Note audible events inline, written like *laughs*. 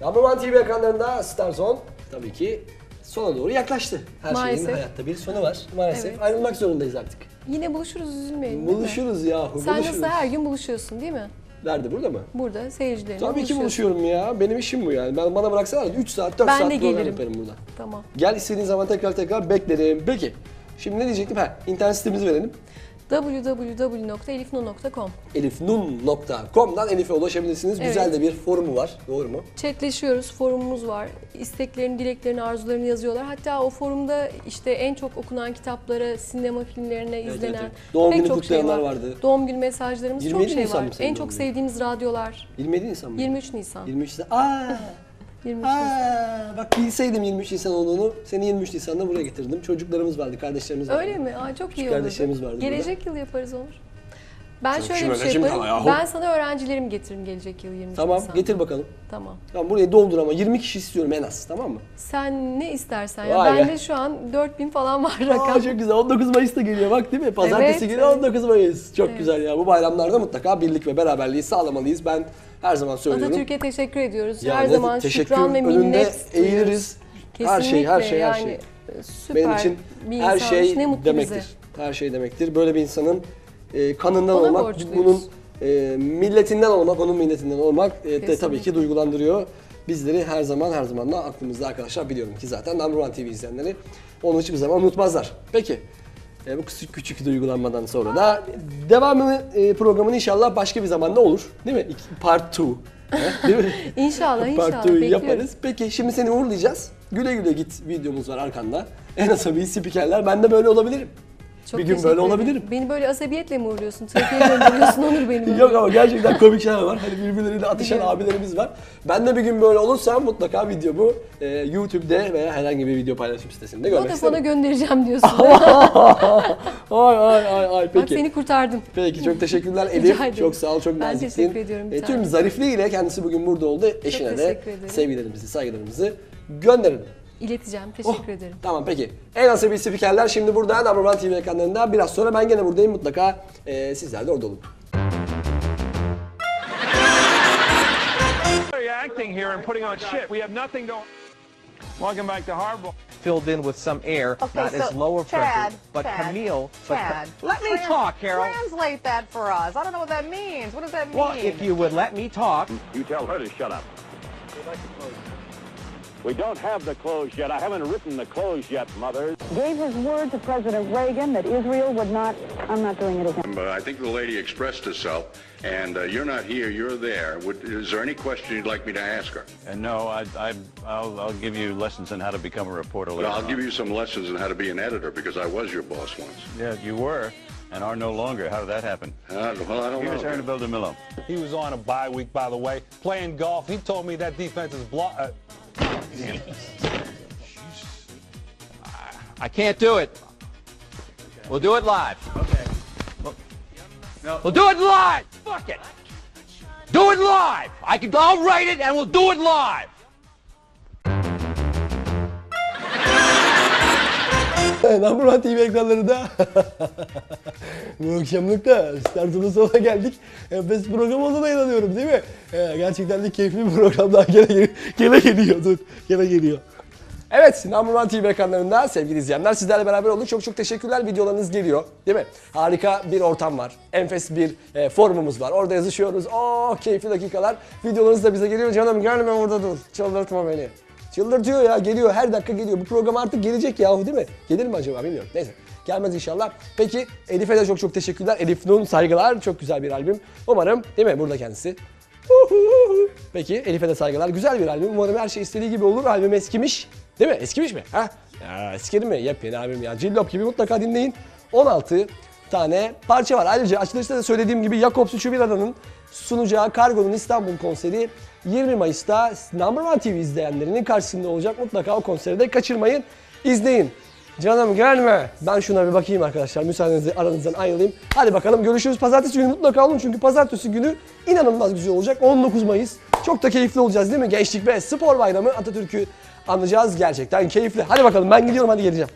Number One TV ekranlarında Star Zone tabii ki sona doğru yaklaştı. Her Maalesef. şeyin hayatta bir sonu var. Maalesef Evet. ayrılmak zorundayız artık. Yine buluşuruz üzülmeyin. değil mi? Buluşuruz yahu, Sen buluşuruz. nasıl her gün buluşuyorsun değil mi? Nerede burada mı? Burada seyircilerine Tabii ki buluşuyorsun. buluşuyorum ya. Benim işim bu yani. Ben bana bıraksalar 3 saat 4 Ben saat de program gelirim. yaparım burada. Tamam. Gel istediğin zaman tekrar tekrar beklerim. Peki. Şimdi ne diyecektim? Ha, internet sitemizi verelim. www.elifnu.com elifnun.com'dan Elif'e ulaşabilirsiniz. Evet. Güzel de bir forumu var. Doğru mu? Chatleşiyoruz, forumumuz var. İsteklerini, dileklerini, arzularını yazıyorlar. Hatta o forumda işte en çok okunan kitaplara, sinema filmlerine izlenen evet, evet. Doğum pek günü çok şey var. vardı. Doğum günü mesajlarımız 27 çok şey Nisan var. En çok sevdiğimiz radyolar 27 Nisan mı? 23 Nisan. 23 Nisan. Aa! 23 Nisan. Aa! Bak bilseydim 23 Nisan olduğunu seni 23 Nisan'da buraya getirdim. Çocuklarımız vardı, kardeşlerimiz vardı. Öyle mi? Aa, çok iyi Küçük kardeşlerimiz vardı. Gelecek yıl yaparız olur. Ben Çok şöyle bir şey şimdi yaparım. yahu. Ben sana öğrencilerimi getiririm gelecek yıl 23 Tamam, Nisan'da. getir bakalım. Tamam. Tamam burayı doldur ama 20 kişi istiyorum en az tamam mı? Sen ne istersen ya. Vay be. Bende şu an 4000 falan var rakam. Aa çok güzel. 19 Mayıs da geliyor bak değil mi? Pazartesi Evet, evet. 19 Mayıs. Çok Evet. güzel ya. Bu bayramlarda mutlaka birlik ve beraberliği sağlamalıyız. Ben her zaman söylüyorum. Atatürk'e teşekkür ediyoruz. Ya her zaman teşekkür şükran ve önünde minnet duyuyoruz. eğiliriz. Her şey, her şey, her yani, şey. e, Süper Benim için bir her insanmış. şey ne mutlu demektir. bize. Her şey demektir. Böyle bir insanın e, kanından Ona olmak, borçluyuz. bunun e, milletinden olmak, onun milletinden olmak e, de tabii ki duygulandırıyor. Bizleri her zaman her zaman da aklımızda arkadaşlar biliyorum ki zaten Number One TV izleyenleri onu hiçbir zaman unutmazlar. Peki e, bu küçük küçük duygulanmadan sonra da devamını e, programın inşallah başka bir zamanda olur. Değil mi? İki- Part 2. *laughs* Değil mi? İnşallah Part inşallah 2'yu bekliyoruz. yaparız. Peki şimdi seni uğurlayacağız. Güle güle git videomuz var arkanda. En asabi spikerler. Ben de böyle olabilirim. Çok bir gün böyle ederim. olabilirim. Beni böyle asabiyetle mi uğurluyorsun? Trafiğe gönderiyorsun Onur beni. *laughs* Yok ama gerçekten komik şeyler var. Hani birbirleriyle atışan Biliyorum. abilerimiz var. Ben de bir gün böyle olursam mutlaka videomu e, YouTube'de veya herhangi bir video paylaşım sitesinde görmek Vodafone'a isterim. göndereceğim diyorsun. *laughs* ay ay ay ay Bak peki. seni kurtardım. Peki çok teşekkürler *laughs* Elif. Çok sağ ol, çok Ben naziksin. teşekkür ediyorum E, tüm zarifliğiyle kendisi bugün burada oldu. Eşine de sevgilerimizi, saygılarımızı gönderelim. İleteceğim. Oh, Teşekkür ederim. Tamam peki. En asabi spikerler şimdi burada Number One TV ekranlarında. Biraz sonra ben gene buradayım mutlaka. e, sizler de orada olun. acting here and putting on shit. We have nothing to. Welcome back to Hardball. filled in with some air, Okay, not so as lower Chad, pressure, but Chad, Camille. But Chad, let me talk, Carol. Translate that for us. I don't know what that means. What does that mean? Well, if you would let me talk, You tell her to shut up. We don't have the clothes yet. I haven't written the clothes yet, Mother. gave his word to President Reagan that Israel would not, I'm not doing it again. But I think the lady expressed herself, and uh, you're not here, you're there. Would, is there any question you'd like me to ask her? And no, I, I, I'll, I'll give you lessons on how to become a reporter later Well, I'll on. give you some lessons on how to be an editor because I was your boss once. Yeah, you were and are no longer. How did that happen? Uh, well, I don't know Here's know. Aaron DeMillo. He was on a bye week, by the way, playing golf. He told me that defense is block. Uh, I can't do it. We'll do it live. Okay. We'll do it live. Fuck it. Do it live. I can. I'll write it, and we'll do it live. Number One TV ekranlarında bu akşamlık da startının sonuna geldik. Enfes program olduğuna inanıyorum değil mi? Ee, gerçekten de keyifli bir program daha gene, gene geliyor. Dur, gene geliyor. Evet, Number One TV ekranlarında sevgili izleyenler sizlerle beraber olduk. Çok çok teşekkürler. Videolarınız geliyor değil mi? Harika bir ortam var. Enfes bir e, forumumuz var. Orada yazışıyoruz. Oo keyifli dakikalar. Videolarınız da bize geliyor. Canım gelme orada dur. Çıldırtma beni. Çıldırtıyor ya geliyor her dakika geliyor. Bu program artık gelecek yahu değil mi? Gelir mi acaba bilmiyorum. Neyse gelmez inşallah. Peki Elif'e de çok çok teşekkürler. Elif Nun saygılar. Çok güzel bir albüm. Umarım değil mi burada kendisi. *laughs* Peki Elif'e de saygılar. Güzel bir albüm. Umarım her şey istediği gibi olur. Albüm eskimiş. Değil mi? Eskimiş mi? Ha? Ya eskidi mi? Yepyeni albüm ya. Cillop gibi mutlaka dinleyin. 16 tane parça var. Ayrıca açılışta da söylediğim gibi Jakobs Üçübira'nın sunacağı Kargo'nun İstanbul konseri 20 Mayıs'ta Number One TV izleyenlerinin karşısında olacak. Mutlaka o konseri de kaçırmayın. İzleyin. Canım gelme. Ben şuna bir bakayım arkadaşlar. Müsaadenizle aranızdan ayrılayım. Hadi bakalım görüşürüz. Pazartesi günü mutlaka olun. Çünkü pazartesi günü inanılmaz güzel olacak. 19 Mayıs. Çok da keyifli olacağız değil mi? Gençlik ve Spor Bayramı Atatürk'ü anlayacağız. Gerçekten keyifli. Hadi bakalım ben gidiyorum hadi geleceğim.